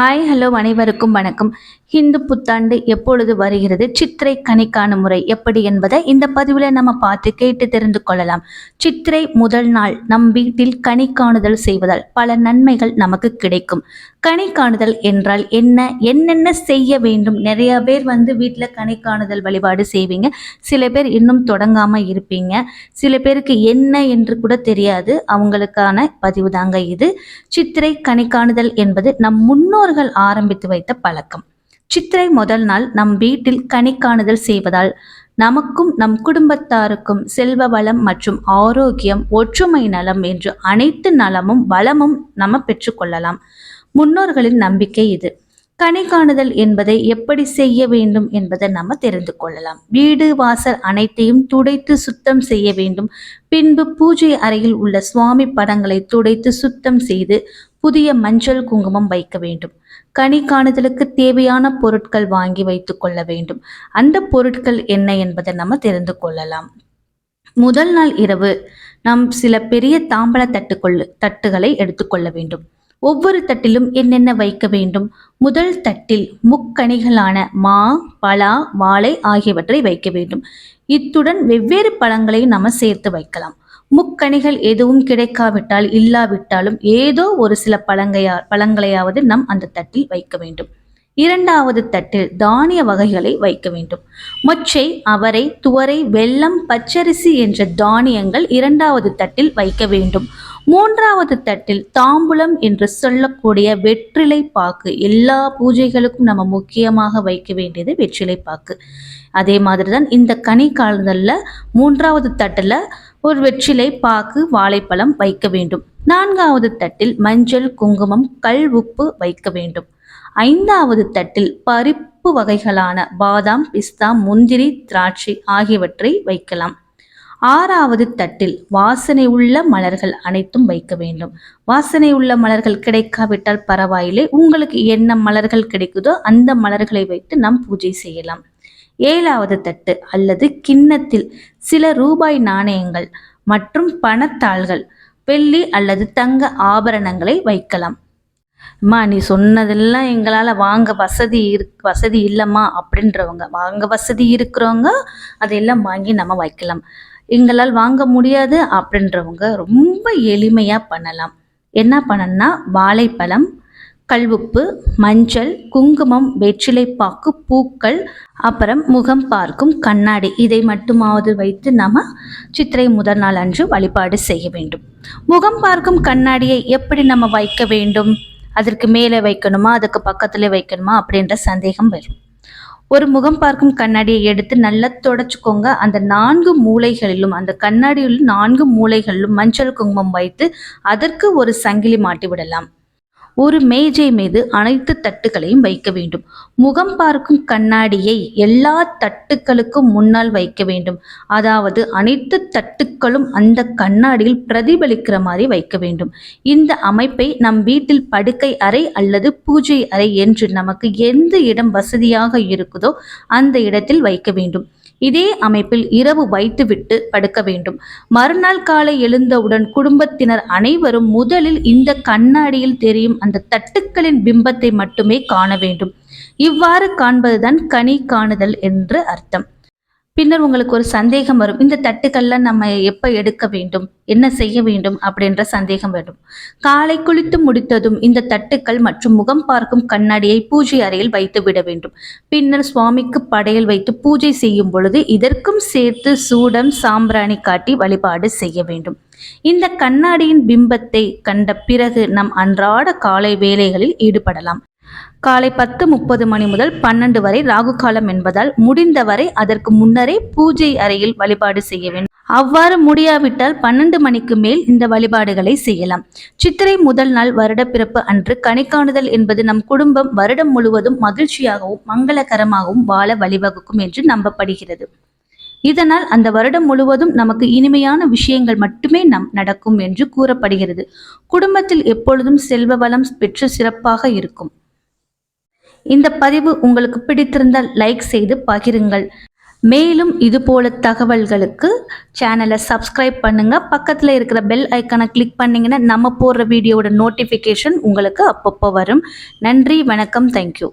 Hi hello அனைவருக்கும் வணக்கம். ஹிந்து புத்தாண்டு எப்பொழுது வருகிறது? சித்திரை கணிக்கான முறை எப்படி என்பதை இந்த பதிவில் நம்ம பார்த்து கேட்டு தெரிந்து கொள்ளலாம். சித்திரை முதல் நாள் நம் வீட்டில் கனி காணுதல் செய்வதால் பல நன்மைகள் நமக்கு கிடைக்கும். கனி காணுதல் என்றால் என்ன? என்னென்ன செய்ய வேண்டும்? நிறைய பேர் வந்து வீட்டில் கனி காணுதல் வழிபாடு செய்வீங்க. சில பேர் இன்னும் தொடங்காமல் இருப்பீங்க. சில பேருக்கு என்ன என்று கூட தெரியாது. அவங்களுக்கான பதிவு தாங்க இது. சித்திரை கனி காணுதல் என்பது நம் முன்னோர் முன்னோர்கள் ஆரம்பித்து வைத்த பழக்கம். சித்திரை முதல் நாள் நம் வீட்டில் கனி காணுதல் செய்வதால் நமக்கும் நம் குடும்பத்தாருக்கும் செல்வ வளம் மற்றும் ஆரோக்கியம் ஒற்றுமை நலம் என்று அனைத்து நலமும் வளமும் நம்ம பெற்றுக்கொள்ளலாம் முன்னோர்களின் நம்பிக்கை இது. கனி காணுதல் என்பதை எப்படி செய்ய வேண்டும் என்பதை நம்ம தெரிந்து கொள்ளலாம். வீடு வாசல் அனைத்தையும் துடைத்து சுத்தம் செய்ய வேண்டும். பின்பு பூஜை அறையில் உள்ள சுவாமி படங்களை துடைத்து சுத்தம் செய்து புதிய மஞ்சள் குங்குமம் வைக்க வேண்டும். கனி காணுதலுக்கு தேவையான பொருட்கள் வாங்கி வைத்துக் கொள்ள வேண்டும். அந்த பொருட்கள் என்ன என்பதை நம்ம தெரிந்து கொள்ளலாம். முதல் நாள் இரவு நாம் சில பெரிய தாம்பல தட்டுக்கொள்ளு தட்டுகளை எடுத்துக்கொள்ள வேண்டும். ஒவ்வொரு தட்டிலும் என்னென்ன வைக்க வேண்டும்? முதல் தட்டில் முக்கணிகளான மா பலா வாழை ஆகியவற்றை வைக்க வேண்டும். இத்துடன் வெவ்வேறு பழங்களை நம்ம சேர்த்து வைக்கலாம். முக்கணிகள் எதுவும் கிடைக்காவிட்டால் இல்லாவிட்டாலும் ஏதோ ஒரு சில பழங்கையா பழங்களையாவது நம் அந்த தட்டில் வைக்க வேண்டும். இரண்டாவது தட்டில் தானிய வகைகளை வைக்க வேண்டும். மொச்சை அவரை துவரை வெல்லம் பச்சரிசி என்ற தானியங்கள் இரண்டாவது தட்டில் வைக்க வேண்டும். மூன்றாவது தட்டில் தாம்பூலம் என்று சொல்லக்கூடிய வெற்றிலை பாக்கு. எல்லா பூஜைகளுக்கும் நம்ம முக்கியமாக வைக்க வேண்டியது வெற்றிலை பாக்கு. அதே மாதிரி தான் இந்த கனி காலங்களில் மூன்றாவது தட்டில் ஒரு வெற்றிலை பாக்கு வாழைப்பழம் வைக்க வேண்டும். நான்காவது தட்டில் மஞ்சள் குங்குமம் கல் உப்பு வைக்க வேண்டும். ஐந்தாவது தட்டில் பருப்பு வகைகளான பாதாம் பிஸ்தா முந்திரி திராட்சை ஆகியவற்றை வைக்கலாம். ஆறாவது தட்டில் வாசனை உள்ள மலர்கள் அனைத்தும் வைக்க வேண்டும். வாசனை உள்ள மலர்கள் கிடைக்காவிட்டால் பரவாயில்லை. உங்களுக்கு என்ன மலர்கள் கிடைக்குதோ அந்த மலர்களை வைத்து நாம் பூஜை செய்யலாம். ஏழாவது தட்டு அல்லது கிண்ணத்தில் சில ரூபாய் நாணயங்கள் மற்றும் பணத்தாள்கள் வெள்ளி அல்லது தங்க ஆபரணங்களை வைக்கலாம். அம்மா நீ சொன்னதெல்லாம் எங்களால் வாங்க வசதி இருக் வசதி இல்லைம்மா அப்படின்றவங்க வாங்க வசதி இருக்கிறவங்க அதையெல்லாம் வாங்கி நம்ம வைக்கலாம். எங்களால் வாங்க முடியாது அப்படின்றவங்க ரொம்ப எளிமையாக பண்ணலாம். என்ன பண்ணணும்னா வாழைப்பழம் கல்வுப்பு மஞ்சள் குங்குமம் வெற்றிலைப்பாக்கு பூக்கள் அப்புறம் முகம் பார்க்கும் கண்ணாடி. இதை மட்டுமாவது வைத்து நம்ம சித்திரை முதல் நாள் அன்று வழிபாடு செய்ய வேண்டும். முகம் பார்க்கும் கண்ணாடியை எப்படி நம்ம வைக்க வேண்டும்? அதற்கு மேலே வைக்கணுமா? அதுக்கு பக்கத்தில் வைக்கணுமா? அப்படின்ற சந்தேகம் வரும். ஒரு முகம் பார்க்கும் கண்ணாடியை எடுத்து நல்லா தொடச்சிக்கோங்க. அந்த நான்கு மூலைகளிலும் அந்த கண்ணாடியில் நான்கு மூலைகளிலும் மஞ்சள் குங்குமம் வைத்து அதற்கு ஒரு சங்கிலி மாட்டி விடலாம். ஒரு மேஜை மீது அனைத்து தட்டுகளையும் வைக்க வேண்டும். முகம் பார்க்கும் கண்ணாடியை எல்லா தட்டுக்களுக்கும் முன்னால் வைக்க வேண்டும். அதாவது அனைத்து தட்டுக்களும் அந்த கண்ணாடியில் பிரதிபலிக்கிற மாதிரி வைக்க வேண்டும். இந்த அமைப்பை நம் வீட்டில் படுக்கை அறை அல்லது பூஜை அறை என்று நமக்கு எந்த இடம் வசதியாக இருக்குதோ அந்த இடத்தில் வைக்க வேண்டும். இதே அமைப்பில் இரவு வைத்துவிட்டு படுக்க வேண்டும். மறுநாள் காலை எழுந்தவுடன் குடும்பத்தினர் அனைவரும் முதலில் இந்த கண்ணாடியில் தெரியும் அந்த தட்டுக்களின் பிம்பத்தை மட்டுமே காண வேண்டும். இவ்வாறு காண்பதுதான் கனி காணுதல் என்று அர்த்தம். பின்னர் உங்களுக்கு ஒரு சந்தேகம் வரும். இந்த தட்டுக்கள்ல நம்ம எப்போ எடுக்க வேண்டும்? என்ன செய்ய வேண்டும்? அப்படின்ற சந்தேகம் வரும். காலை குளித்து முடித்ததும் இந்த தட்டுக்கள் மற்றும் முகம் பார்க்கும் கண்ணாடியை பூஜை அறையில் வைத்து விட வேண்டும். பின்னர் சுவாமிக்கு படையல் வைத்து பூஜை செய்யும் பொழுது இதற்கும் சேர்த்து சூடம் சாம்பிராணி காட்டி வழிபாடு செய்ய வேண்டும். இந்த கண்ணாடியின் பிம்பத்தை கண்ட பிறகு நம் அன்றாட காலை வேலைகளில் ஈடுபடலாம். காலை பத்து முப்பது மணி முதல் பன்னெண்டு வரை ராகு காலம் என்பதால் முடிந்தவரை அதற்கு முன்னரே பூஜை அறையில் வழிபாடு செய்ய வேண்டும். அவ்வாறு முடியாவிட்டால் பன்னெண்டு மணிக்கு மேல் இந்த வழிபாடுகளை செய்யலாம். சித்திரை முதல் நாள் வருடப்பிறப்பு அன்று கணிக்காணுதல் என்பது நம் குடும்பம் வருடம் முழுவதும் மகிழ்ச்சியாகவும் மங்களகரமாகவும் வாழ வழிவகுக்கும் என்று நம்பப்படுகிறது. இதனால் அந்த வருடம் முழுவதும் நமக்கு இனிமையான விஷயங்கள் மட்டுமே நம் நடக்கும் என்று கூறப்படுகிறது. குடும்பத்தில் எப்பொழுதும் செல்வ வளம் பெற்று சிறப்பாக இருக்கும். இந்த பதிவு உங்களுக்கு பிடித்திருந்தால் லைக் செய்து பகிருங்கள். மேலும் இதுபோல தகவல்களுக்கு சேனலை சப்ஸ்கிரைப் பண்ணுங்க. பக்கத்தில் இருக்கிற பெல் ஐக்கனை கிளிக் பண்ணிங்கன்னா நம்ம போடுற வீடியோவோட நோட்டிஃபிகேஷன் உங்களுக்கு அப்பப்போ வரும். நன்றி வணக்கம் தேங்க்யூ